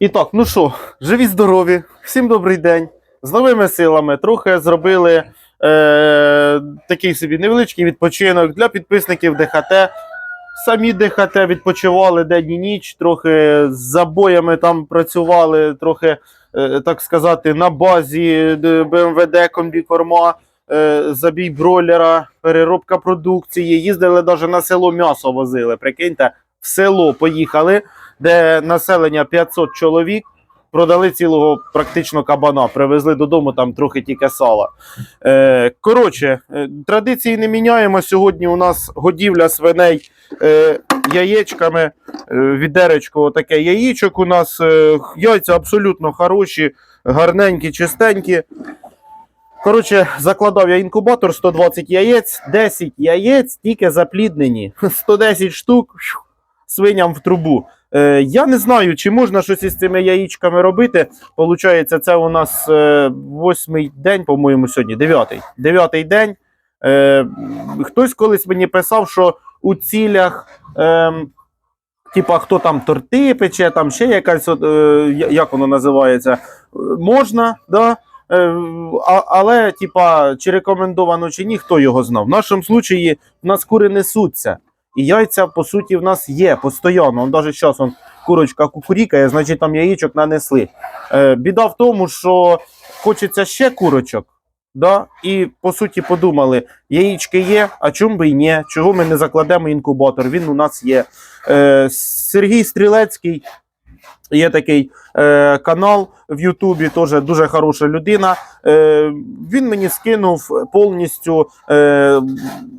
І так, ну що, живі здорові, всім добрий день. З новими силами трохи зробили е, такий собі невеличкий відпочинок для підписників ДХТ. Самі ДХТ відпочивали день і ніч, трохи з забоями там працювали, трохи, е, так сказати, на базі БМВД комбікорма, е, забій бройлера, переробка продукції. Їздили навіть на село м'ясо возили. Прикиньте, в село поїхали де населення 500 чоловік. Продали цілого практично кабана, привезли додому там трохи тільки сала. Е, коротше, е, традиції не міняємо. Сьогодні у нас годівля свиней е, яєчками. Е, відеречко таке яєчок у нас. Е, яйця абсолютно хороші, гарненькі, чистенькі. Коротше, закладав я інкубатор 120 яєць, 10 яєць тільки запліднені. 110 штук свиням в трубу. Е, я не знаю, чи можна щось із цими яєчками робити. Получається, це у нас е, восьмий день, по-моєму, сьогодні, дев'ятий. Дев'ятий день. Е, хтось колись мені писав, що у цілях, е, типа, хто там торти пече, там ще якась, е, як воно називається, можна, да? Е, а, але, типа, чи рекомендовано, чи ні, хто його знав. В нашому случаї в нас кури несуться. І яйця, по суті, в нас є постійно. Навіть зараз он, курочка кукурікає, значить там яєчок нанесли. Е, біда в тому, що хочеться ще курочок. Да? І по суті подумали: яєчки є, а чому би і ні? Чого ми не закладемо інкубатор? Він у нас є. Е, Сергій Стрілецький. Є такий е, канал в Ютубі, теж дуже хороша людина. Е, він мені скинув повністю е,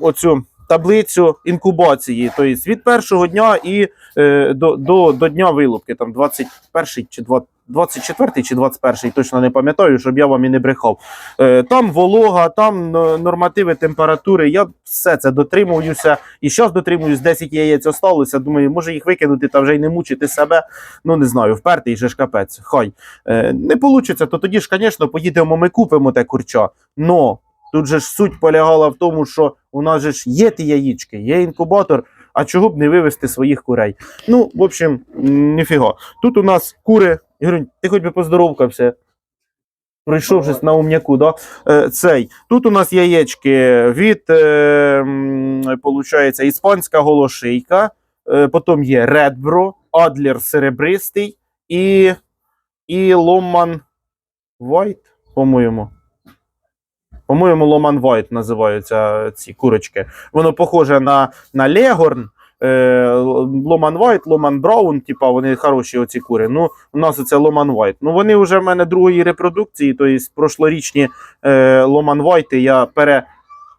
оцю таблицю інкубації, тобто від першого дня і е, до, до, до дня вилупки, там 21 чи 20, 24 чи 21, точно не пам'ятаю, щоб я вам і не брехав. Е, там волога, там е, нормативи температури. Я все це дотримуюся. І зараз дотримуюсь, 10 яєць осталося. Думаю, може їх викинути та вже й не мучити себе. Ну не знаю, впертий же ж капець. Хай е, не вийде, то тоді ж, звісно, поїдемо, ми купимо те курча. Но тут же ж суть полягала в тому, що у нас же ж є ті яєчки, є інкубатор. А чого б не вивезти своїх курей? Ну, в общем, ніфіга. Тут у нас кури. Ігорюнь, ти хоч би поздоровкався. Пройшов щось на умняку, да? Е, цей. Тут у нас яєчки від, е, получається, іспанська голошийка, е, потім є Редбро, Адлер серебристий і, і Ломан White, по-моєму. По-моєму, Ломан White називаються ці курочки. Воно похоже на, на Легорн. Е, Ломан White, Ломан Браун, типа вони хороші оці кури. Ну, у нас це Ломан White. Ну, вони вже в мене другої репродукції, тобто прошлорічні е, Ломан White я пере,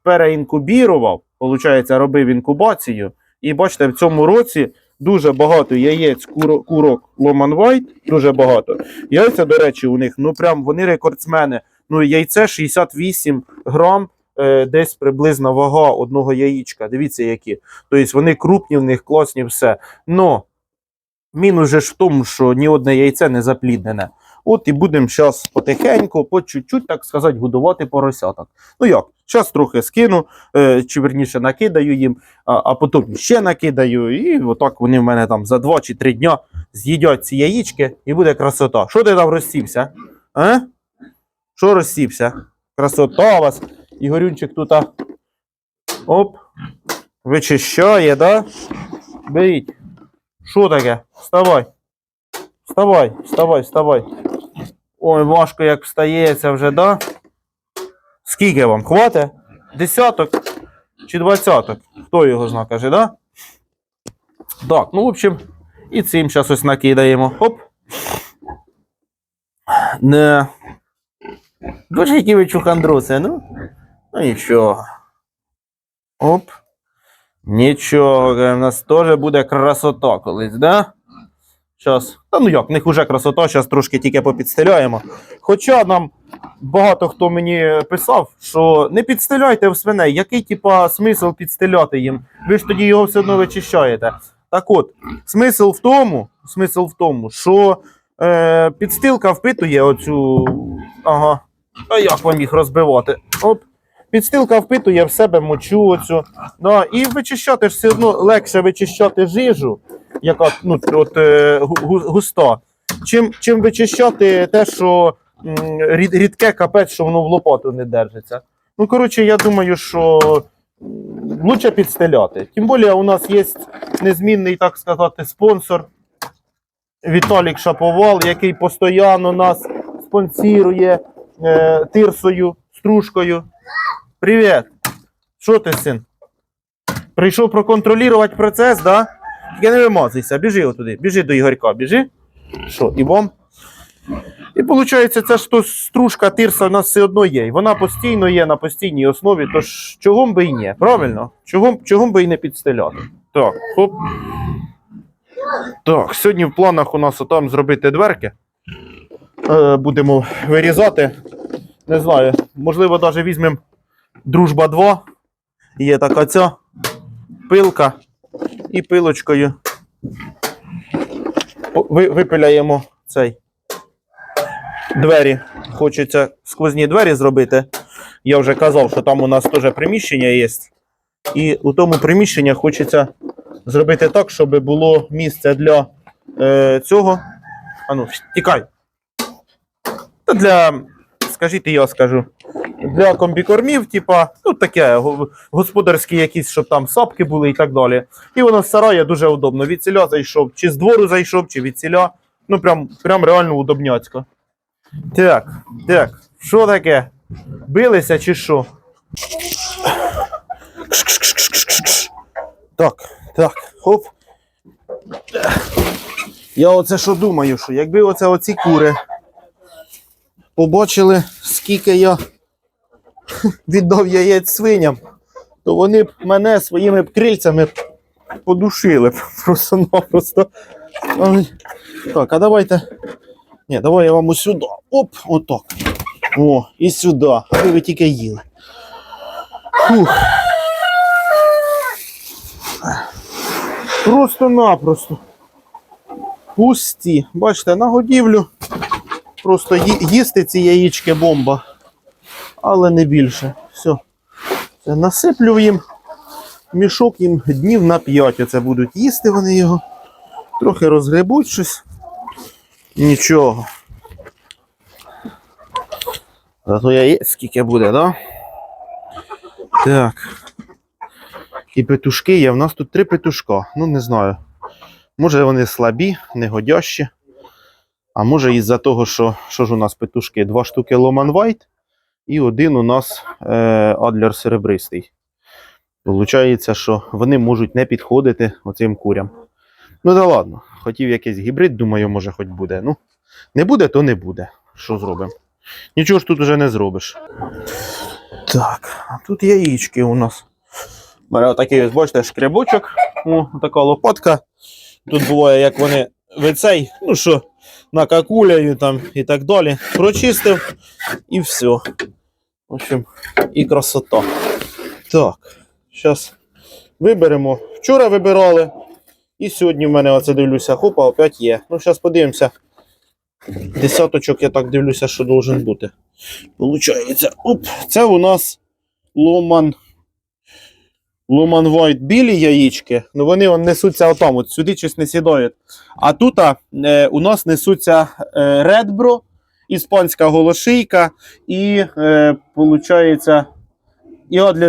переінкубірував, получається, робив інкубацію. І бачите, в цьому році дуже багато яєць куро, курок Ломан White, дуже багато. Яйця, до речі, у них, ну прям вони рекордсмени. Ну, яйце 68 грам, е, десь приблизна вага одного яєчка. Дивіться, які. Тобто вони крупні, в них класні, все. Но мінус же ж в тому, що ні одне яйце не запліднене. От і будемо зараз потихеньку, по чуть-чуть, так сказати, годувати поросяток. Ну як, зараз трохи скину, е, чи верніше накидаю їм, а, а потім ще накидаю, і отак вони в мене там за 2 чи 3 дня з'їдять ці яєчки, і буде красота. Що ти там розсівся? А? Що розсівся? Красота у вас. Ігорюнчик тут. Оп. Вичищає, да? Беріть. Що таке? Вставай. Вставай, вставай, вставай. Ой, важко як встається вже, да? Скільки вам? Хватить? Десяток чи двадцяток? Хто його зна, каже, да? Так, ну, в общем, і цим зараз ось накидаємо. Хоп. Не. Боже, які ви чухандруси, ну? Ну нічого. Оп. Нічого, у нас теж буде красота колись, да? Щас. Та ну як, в них уже красота, зараз трошки тільки попідстеляємо. Хоча нам багато хто мені писав, що не підстеляйте в свиней, який типа смисл підстеляти їм? Ви ж тоді його все одно вичищаєте. Так от, смисл в тому, смисл в тому, що е, підстилка впитує оцю. Ага. А як вам їх розбивати? Оп. Підстилка впитує в себе мочу оцю. Да, і вичищати ж все одно легше вичищати жижу, яка ну, от, е, гу- гу- густа. чим, чим вичищати те, що рід, рідке капець, що воно в лопату не держиться. Ну, коротше, я думаю, що лучше підстеляти. Тим більше у нас є незмінний, так сказати, спонсор Віталік Шаповал, який постійно нас спонсірує е, тирсою, стружкою. Привіт! Що ти, син? Прийшов проконтролювати процес, да? Тільки не вимазуйся, біжи отуди, біжи до Ігорька, біжи. Що, і бом? І виходить, ця ж то стружка тирса у нас все одно є. І вона постійно є на постійній основі, тож чого б і ні, правильно? Чого, чого б і не підстеляти? Так, хоп. Так, сьогодні в планах у нас отам зробити дверки. Е, будемо вирізати. Не знаю, можливо, навіть візьмемо Дружба 2. Є така ця пилка і пилочкою випиляємо цей двері. Хочеться сквозні двері зробити. Я вже казав, що там у нас теж приміщення є. І у тому приміщенні хочеться зробити так, щоб було місце для е, цього. Ану, тікай. Та для, скажіть, я скажу. Для комбікормів, типа, ну таке, го- господарські якісь, щоб там сапки були і так далі. І воно в сараї дуже удобно. Від ціля зайшов, чи з двору зайшов, чи від ціля. Ну, прям, прям реально удобняцько. Так, так, що таке? Билися чи що? Так, так, хоп. Я оце що думаю, що якби оце оці кури побачили, скільки я віддав яєць свиням, то вони б мене своїми крильцями подушили просто-напросто. Так, а давайте. Ні, давай я вам ось сюди. Оп, отак. О, і сюди. Аби ви тільки їли. Фух. Просто-напросто. Пусті. Бачите, на годівлю. Просто їсти ці яєчки бомба. Але не більше. Все. Це насиплю їм. Мішок їм днів на 5 оце будуть їсти вони його. Трохи розгребуть щось. Нічого. Зато яєць скільки буде, да? Так. І петушки є. У нас тут три петушка. Ну, не знаю. Може вони слабі, негодящі. А може із-за того, що, що ж у нас петушки? Два штуки Ломан Вайт і один у нас е, Адлер серебристий. Получається, що вони можуть не підходити оцим курям. Ну да ладно, хотів якийсь гібрид, думаю, може хоч буде. Ну, не буде, то не буде. Що зробимо? Нічого ж тут уже не зробиш. Так, а тут яєчки у нас. Мене отакий, ось, бачите, шкребочок. О, така лопатка. Тут буває, як вони вицей, ну що, накакуляю там і так далі. Прочистив і все. В общем, і красота. Так, зараз виберемо. Вчора вибирали. І сьогодні в мене оце дивлюся, хопа, опять є. Ну, зараз подивимося. Десяточок, я так дивлюся, що должен бути. Получається, оп, це у нас ломан. Ломан White білі яєчки, ну вони он, несуться отам, от сюди щось не сідають. А тут е, у нас несуться е, іспанська голошийка і, е, получається,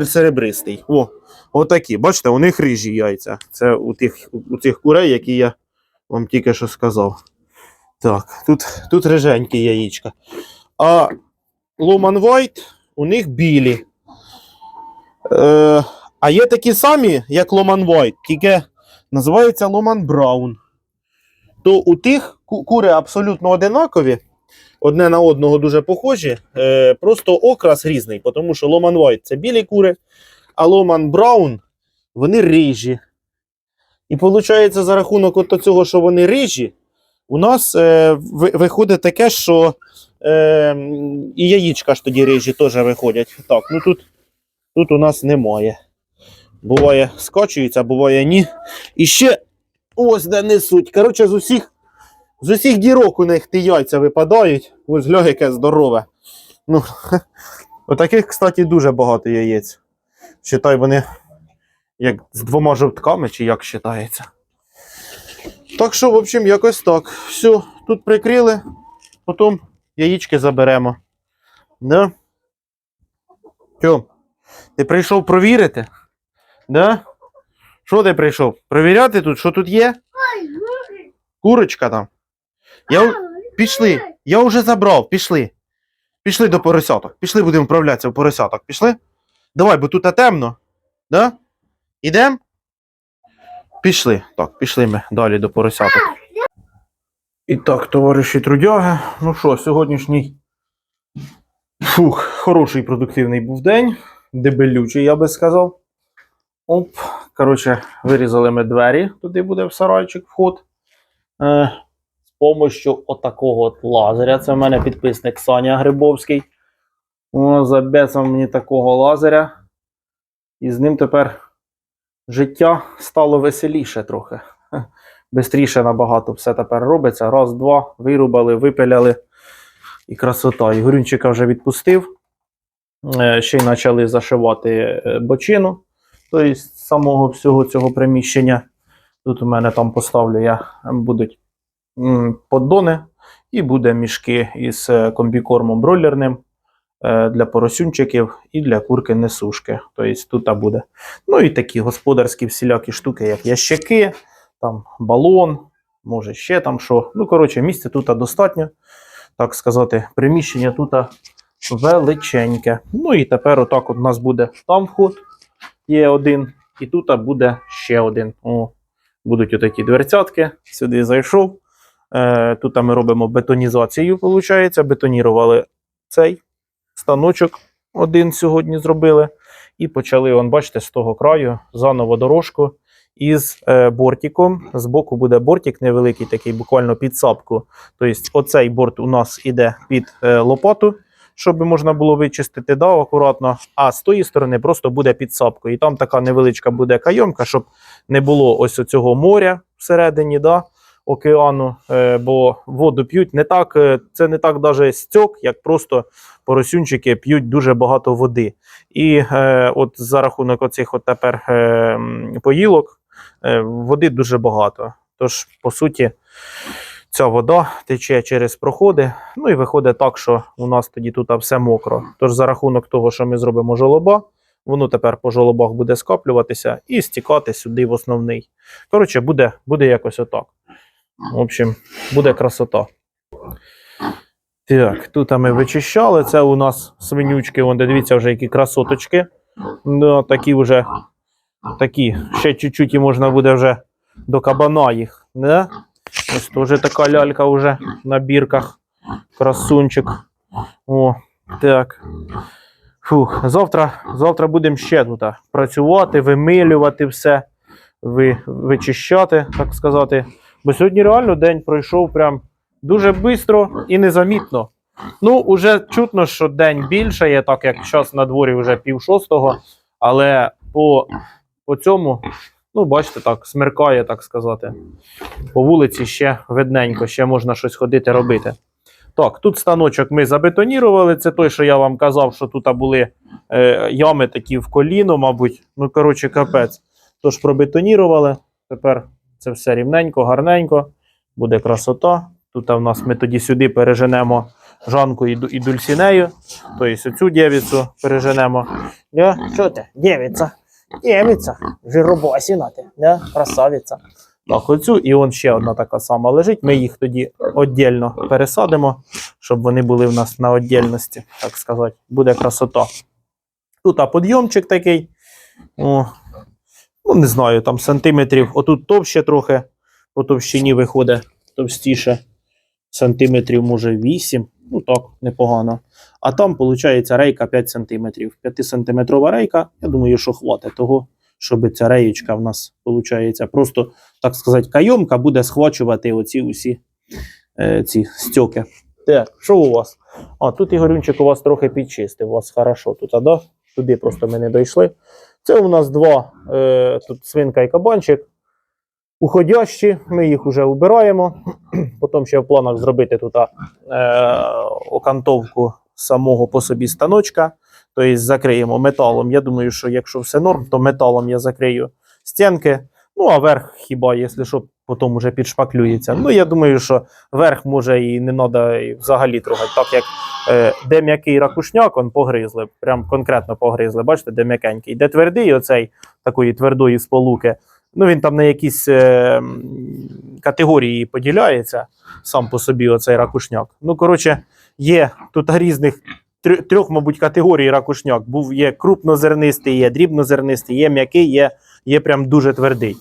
серебристий. О, отакі. Бачите, у них рижі яйця. Це у тих, у цих курей, які я вам тільки що сказав. Так, тут, тут риженькі яєчка. А Ломан White у них білі. Е, а є такі самі, як Ломан White, тільки називаються Ломан Браун. То у тих кури абсолютно одинакові, одне на одного дуже похожі, е, просто окрас різний, тому що Ломан White це білі кури, а Ломан Браун вони рижі. І виходить, за рахунок от цього, що вони рижі, у нас е, виходить таке, що е, і яєчка ж тоді рижі теж виходять. Так, ну тут, тут у нас немає. Буває, скочується, буває ні. І ще ось де несуть. Коротше, з усіх, з усіх дірок у них ті яйця випадають. Ось глянь, яке здорове. Ну, отаких, кстати, дуже багато яєць. Считай, вони як з двома жовтками, чи як вважається. Так що, в общем, якось так. Все, тут прикрили, потім яєчки заберемо. Да? Тьом, ти прийшов провірити? Да? Що ти прийшов? Провіряти тут, що тут є? Курочка там. Я... Пішли. Я вже забрав, пішли. Пішли до поросяток. Пішли будемо вправлятися в поросяток. Пішли? Давай, бо тут темно. Да? Ідем? Пішли. Так, пішли ми далі до поросяток. І так, товариші трудяги. Ну що, сьогоднішній фух, хороший продуктивний був день. Дебелючий, я би сказав. Оп. Коротше, вирізали ми двері, туди буде в сарайчик вход. Е, з помощью отакого от лазеря. Це в мене підписник Саня Грибовський. Забецав мені такого лазеря. І з ним тепер життя стало веселіше трохи. Бистріше набагато все тепер робиться. Раз, два, вирубали, випиляли. І красота. І Горюнчика вже відпустив. Е, Ще й почали зашивати е, бочину. Тобто з самого всього цього приміщення. Тут у мене там поставлю я будуть поддони і буде мішки із е, комбікормом бройлерним е, для поросюнчиків і для курки несушки. Тобто тут буде. Ну і такі господарські всілякі штуки, як ящики, там балон, може ще там що. Ну, коротше, місця тут достатньо. Так сказати, приміщення тут величеньке. Ну і тепер отак от у нас буде там вход, є один, і тут буде ще один. О, будуть отакі дверцятки. Сюди зайшов. Е, тут ми робимо бетонізацію, виходить. Бетонірували цей станочок один сьогодні зробили. І почали, он, бачите, з того краю заново дорожку із е, бортиком. Збоку буде бортик невеликий, такий, буквально під сапку. Тобто, оцей борт у нас іде під е, лопату, щоб можна було вичистити да, акуратно. А з тої сторони просто буде під сапкою. І там така невеличка буде кайомка, щоб не було ось цього моря всередині. Да, океану, е, бо воду п'ють не так, е, це не так даже стьок, як просто поросюнчики п'ють дуже багато води. І е, от за рахунок оцих от тепер е, поїлок е, води дуже багато. Тож, по суті, ця вода тече через проходи. Ну і виходить так, що у нас тоді тут все мокро. Тож за рахунок того, що ми зробимо жолоба, воно тепер по жолобах буде скаплюватися і стікати сюди в основний. Коротше, буде, буде якось отак. В общем, буде красота. Так, тут ми вичищали. Це у нас свинючки, вон, дивіться, вже які красоточки. Ну, такі вже такі. Ще чуть-чуть і можна буде вже до кабана їх. Не? Ось теж така лялька вже на бірках. Красунчик. О, так. Фух, завтра, завтра будемо ще тут працювати, вимилювати все, ви, вичищати, так сказати. Бо сьогодні реально день пройшов прям дуже швидко і незамітно. Ну, уже чутно, що день більше є, так як зараз на дворі вже пів шостого, але по, по цьому, ну, бачите, так, смеркає, так сказати. По вулиці ще видненько, ще можна щось ходити робити. Так, тут станочок ми забетонірували. Це той, що я вам казав, що тут були е, ями такі в коліно, мабуть. Ну, коротше, капець. Тож пробетонірували. Тепер це все рівненько, гарненько. Буде красота. Тут в нас ми тоді сюди переженемо Жанку і, Дульсінею. Тобто цю дівицю переженемо. Що ти? Дівиця? Дівиця. Жиробасіна ти. Да? Красавиця. Так, оцю і он ще одна така сама лежить. Ми їх тоді віддільно пересадимо, щоб вони були в нас на віддільності, так сказати. Буде красота. Тут а підйомчик такий. О, ну, не знаю, там сантиметрів. Отут товще трохи, по товщині виходить товстіше. Сантиметрів, може, 8. Ну так, непогано. А там, виходить, рейка 5 сантиметрів. 5-сантиметрова рейка. Я думаю, що хватить того, щоб ця реєчка в нас, виходить, просто, так сказати, кайомка буде схвачувати оці усі е, ці стьоки. Так, що у вас? А, тут Ігорюнчик у вас трохи підчистив. У вас хорошо тут, а да? Туди просто ми не дійшли. Це у нас два е, тут свинка і кабанчик. Уходящі, ми їх вже убираємо. Потім ще в планах зробити тут е, окантовку самого по собі станочка. Тобто закриємо металом. Я думаю, що якщо все норм, то металом я закрию стінки. Ну, а верх хіба, якщо що, потім уже підшпаклюється. Ну, я думаю, що верх може і не треба взагалі трогати, так як е, де м'який ракушняк, он погризли, прям конкретно погризли. Бачите, де м'якенький. Де твердий, оцей такої твердої сполуки. Ну, він там на якісь е, категорії поділяється сам по собі оцей ракушняк. Ну, коротше, є тут різних трьох, мабуть, категорій ракушняк. Був є крупнозернистий, є дрібнозернистий, є м'який, є, є прям дуже твердий.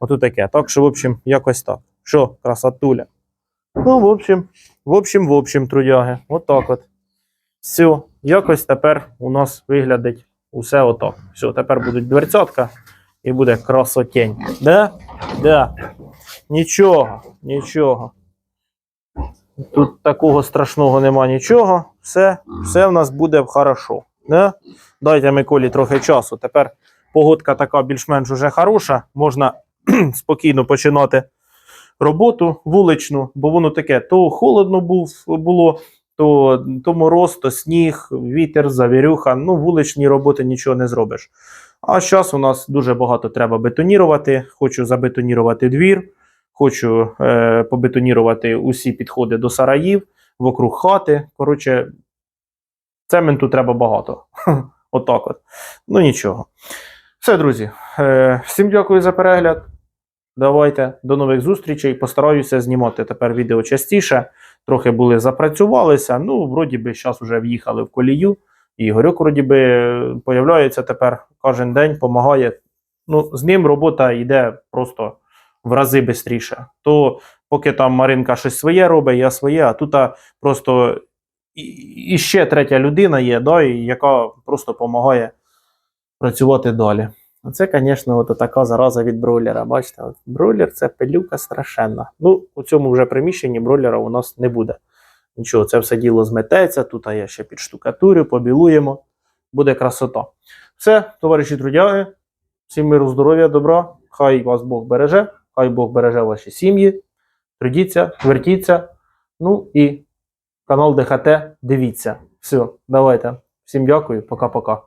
Ото таке. Так що, в общем, якось так. Що, красотуля? Ну, в общем, в общем, в общем, трудяги. Отак от. Все, якось тепер у нас виглядить усе отак. Все, тепер будуть дверцятка і буде красотень. Да? Да. Нічого, нічого. Тут такого страшного нема нічого. Все, все в нас буде хорошо. Да? Дайте Миколі трохи часу. Тепер погодка така більш-менш уже хороша. Можна спокійно починати роботу вуличну, бо воно таке: то холодно був, було, то, то мороз, то сніг, вітер, завірюха. Ну, вуличні роботи нічого не зробиш. А зараз у нас дуже багато треба бетонірувати. Хочу забетонірувати двір. Хочу е, побетонірувати усі підходи до сараїв, вокруг хати. Коротше, цементу треба багато. Отак от. Ну нічого. Все, друзі. Е, всім дякую за перегляд. Давайте до нових зустрічей. Постараюся знімати тепер відео частіше. Трохи були запрацювалися. Ну, вроді би, зараз вже в'їхали в колію. І Ігорьок, вроді появляється тепер кожен день, допомагає. Ну, з ним робота йде просто в рази швидше. То поки там Маринка щось своє робить, я своє, а тут просто і, ще третя людина є, да, яка просто допомагає працювати далі. Оце, звісно, от така зараза від бройлера. Бачите, от бройлер це пилюка страшенна. Ну, у цьому вже приміщенні бройлера у нас не буде. Нічого, це все діло змететься. Тут я ще підштукатурю, побілуємо. Буде красота. Все, товариші трудяги, всім миру, здоров'я, добра. Хай вас Бог береже, хай Бог береже ваші сім'ї. Трудіться, вертіться. Ну і канал ДХТ дивіться. Все, давайте. Всім дякую, пока-пока.